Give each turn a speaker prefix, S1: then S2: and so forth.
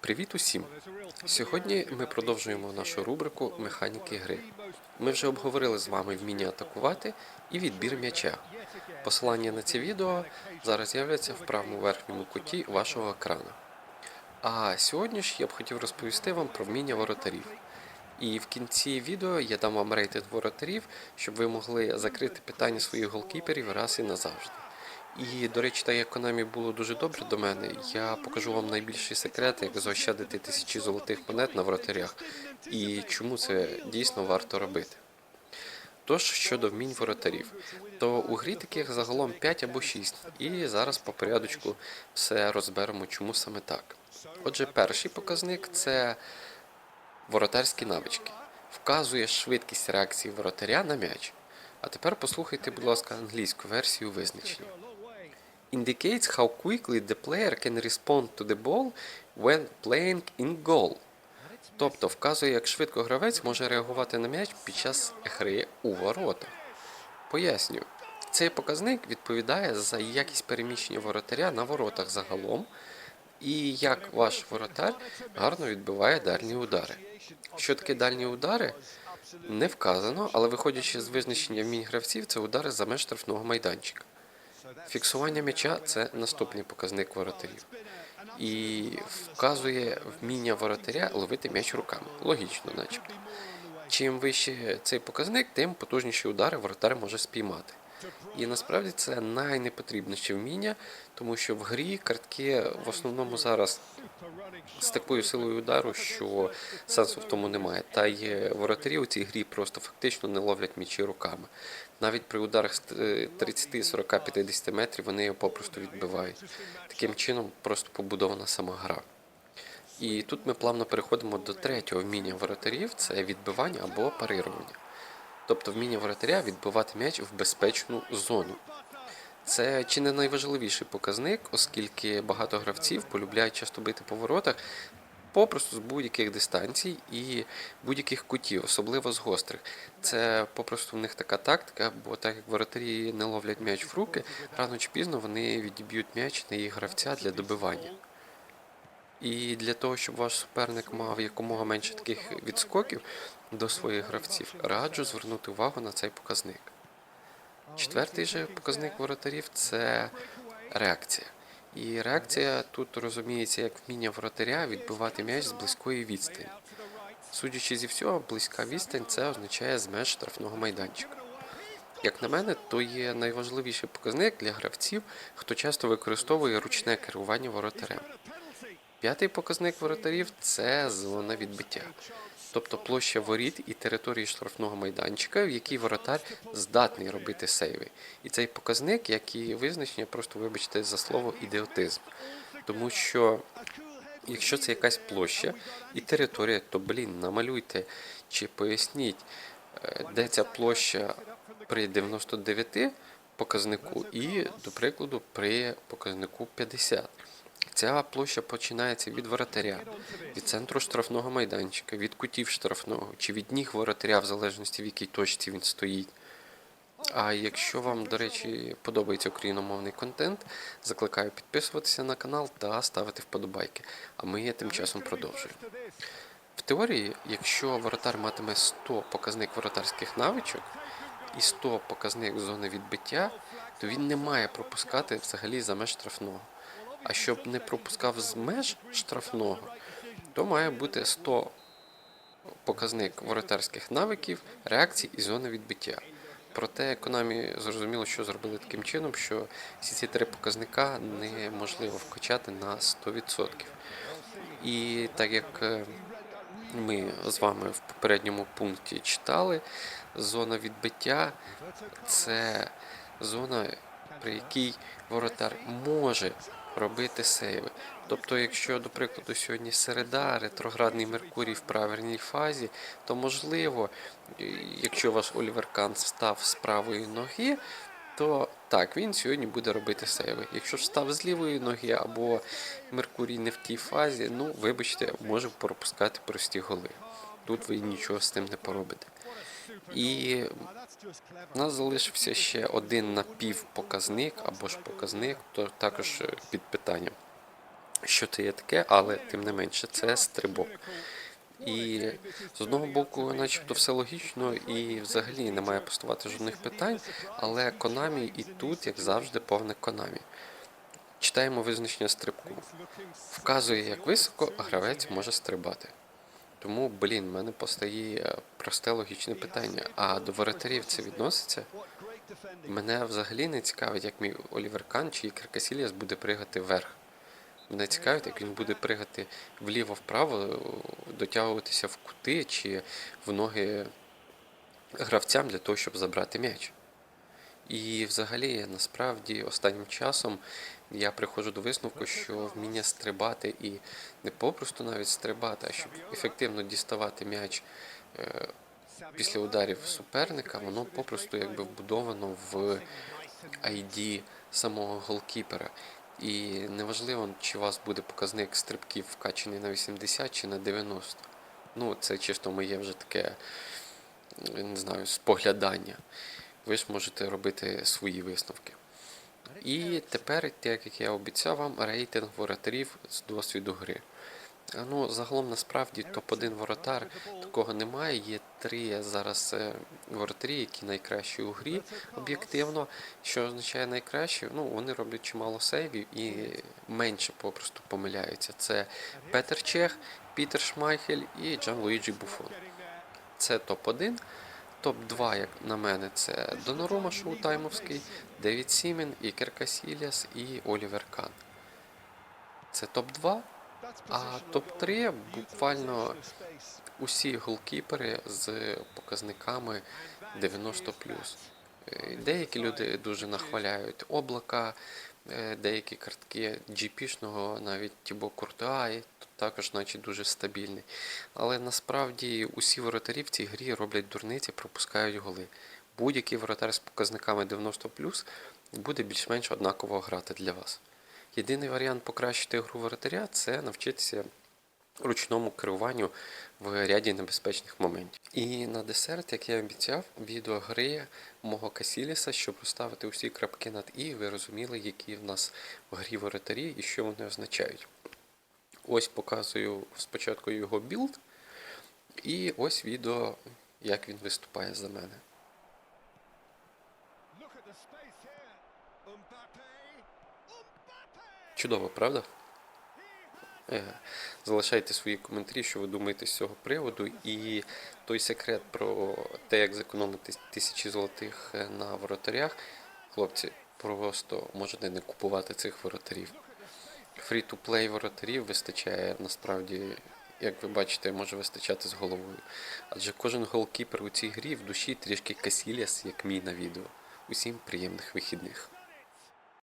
S1: Привіт усім! Сьогодні ми продовжуємо нашу рубрику Механіки гри. Ми вже обговорили з вами вміння атакувати і відбір м'яча. Посилання на це відео зараз з'являться в правому верхньому куті вашого екрану. А сьогодні ж я б хотів розповісти вам про вміння воротарів. І в кінці відео я дам вам рейтинг воротарів, щоб ви могли закрити питання своїх голкіперів раз і назавжди. І, до речі, так як Konami було дуже добре до мене, я покажу вам найбільший секрет, як заощадити тисячі золотих монет на вратарях і чому це дійсно варто робити. Тож, щодо вмінь воротарів, то у грі таких загалом 5 або 6, і зараз по порядочку все розберемо, чому саме так. Отже, перший показник це воротарські навички. Вказує швидкість реакції воротаря на м'яч. А тепер послухайте, будь ласка, англійську версію визначення. Indicates how quickly the player can respond to the ball when playing in goal. Тобто вказує, як швидко гравець може реагувати на м'яч під час гри у ворота. Пояснюю, цей показник відповідає за якість переміщення воротаря на воротах загалом, і як ваш воротар гарно відбиває дальні удари. Що таке дальні удари? Не вказано, але виходячи з визначення вмінь гравців, це удари за меж штрафного майданчика. Фіксування м'яча це наступний показник воротарів. І вказує вміння воротаря ловити м'яч руками. Логічно, начебто. Чим вище цей показник, тим потужніші удари воротар може спіймати. І насправді це найнепотрібніше вміння, тому що в грі картки в основному зараз з такою силою удару, що сенсу в тому немає. Та й воротарі у цій грі просто фактично не ловлять м'ячі руками. Навіть при ударах з е, 30, 40, 50 метрів вони його попросту відбивають. Таким чином просто побудована сама гра. І тут ми плавно переходимо до третього вміння воротарів це відбивання або парирування. Тобто вміння воротаря відбивати м'яч в безпечну зону. Це чи не найважливіший показник, оскільки багато гравців полюбляють часто бити по воротах попросту з будь-яких дистанцій і будь-яких кутів, особливо з гострих. Це попросту в них така тактика, бо так як воротарі не ловлять м'яч в руки, рано чи пізно вони відіб'ють м'яч на їх гравця для добивання. І для того, щоб ваш суперник мав якомога менше таких відскоків до своїх гравців, раджу звернути увагу на цей показник. Четвертий же показник воротарів це реакція. І реакція тут розуміється як вміння воротаря відбивати м'яч з близької відстані. Судячи зі всього, близька відстань це означає з меж штрафного майданчика. Як на мене, то є найважливіший показник для гравців, хто часто використовує ручне керування воротарем. П'ятий показник воротарів це зона відбиття, тобто площа воріт і території штрафного майданчика, в якій воротар здатний робити сейви. І цей показник, як і визначення, просто вибачте за слово ідіотизм. Тому що якщо це якась площа і територія, то блін, намалюйте чи поясніть, е, де ця площа при 99 показнику і, до прикладу, при показнику 50. Ця площа починається від воротаря, від центру штрафного майданчика, від кутів штрафного чи від ніг воротаря, в залежності в якій точці він стоїть. А якщо вам, до речі, подобається україномовний контент, закликаю підписуватися на канал та ставити вподобайки. А ми тим часом продовжуємо. В теорії, якщо воротар матиме 100 показник воротарських навичок і 100 показник зони відбиття, то він не має пропускати взагалі за меж штрафного. А щоб не пропускав з меж штрафного, то має бути 100 показник воротарських навиків, реакцій і зони відбиття. Проте Konami зрозуміло, що зробили таким чином, що всі ці три показника неможливо вкачати на 100%. І так як е, ми з вами в попередньому пункті читали, зона відбиття це зона, при якій воротар може робити сейви. Тобто, якщо, до прикладу, сьогодні середа, ретроградний Меркурій в правильній фазі, то можливо, якщо ваш Олівер Кан встав з правої ноги, то так, він сьогодні буде робити сейви. Якщо ж став з лівої ноги або Меркурій не в тій фазі, ну вибачте, може пропускати прості голи. Тут ви нічого з тим не поробите. І у нас залишився ще один напівпоказник або ж показник, то також е, під питанням. що це є таке, але тим не менше, це стрибок. І з одного боку, начебто, все логічно і взагалі не має поставати жодних питань, але Konami і тут, як завжди, повне Konami. Читаємо визначення стрибку. Вказує, як високо гравець може стрибати. Тому, блін, в мене постає просте логічне питання. А до воротарів це відноситься? Мене взагалі не цікавить, як мій Олівер Кан чи Касіліас буде пригати вверх. Мене цікавить, як він буде пригати вліво-вправо, дотягуватися в кути чи в ноги гравцям для того, щоб забрати м'яч. І взагалі, насправді, останнім часом я приходжу до висновку, що вміння стрибати і не попросту навіть стрибати, а щоб ефективно діставати м'яч е, після ударів суперника, воно попросту якби вбудовано в ID самого голкіпера. І неважливо, чи у вас буде показник стрибків вкачаний на 80 чи на 90. Ну, це чисто моє вже таке, не знаю, споглядання. Ви ж можете робити свої висновки. І тепер, так як я обіцяв вам, рейтинг воротарів з досвіду гри. Ну, загалом насправді топ-1 воротар такого немає. Є три зараз е, воротарі, які найкращі у грі об'єктивно. Що означає найкраще? Ну, вони роблять чимало сейвів і менше попросту помиляються. Це Петер Чех, Пітер Шмайхель і Джан Луїджі Буфон. Це топ-1. Топ-2, як на мене, це Донорума Шоутаймовський, Девід Сімен, Ікер Касіліас і Олівер Кан. Це топ-2. А топ-3 буквально усі голкіпери з показниками 90 Е, Деякі люди дуже нахваляють облака, е, деякі картки GP-шного, навіть Тібо Куртуа, також наче дуже стабільний. Але насправді усі воротарі в цій грі роблять дурниці, пропускають голи. Будь-який воротар з показниками 90 буде більш-менш однаково грати для вас. Єдиний варіант покращити гру воротаря це навчитися ручному керуванню в ряді небезпечних моментів. І на десерт, як я обіцяв, відео гри мого Касіліса, щоб розставити усі крапки над і, ви розуміли, які в нас в грі воротарі і що вони означають. Ось показую спочатку його білд, і ось відео, як він виступає за мене. Чудово, правда? Е, Залишайте свої коментарі, що ви думаєте з цього приводу. І той секрет про те, як зекономити тисячі золотих е, на воротарях. Хлопці, просто можете не купувати цих воротарів. Фрі-ту-плей воротарів вистачає насправді, як ви бачите, може вистачати з головою. Адже кожен голкіпер у цій грі в душі трішки Касіліас, як мій на відео. Усім приємних вихідних.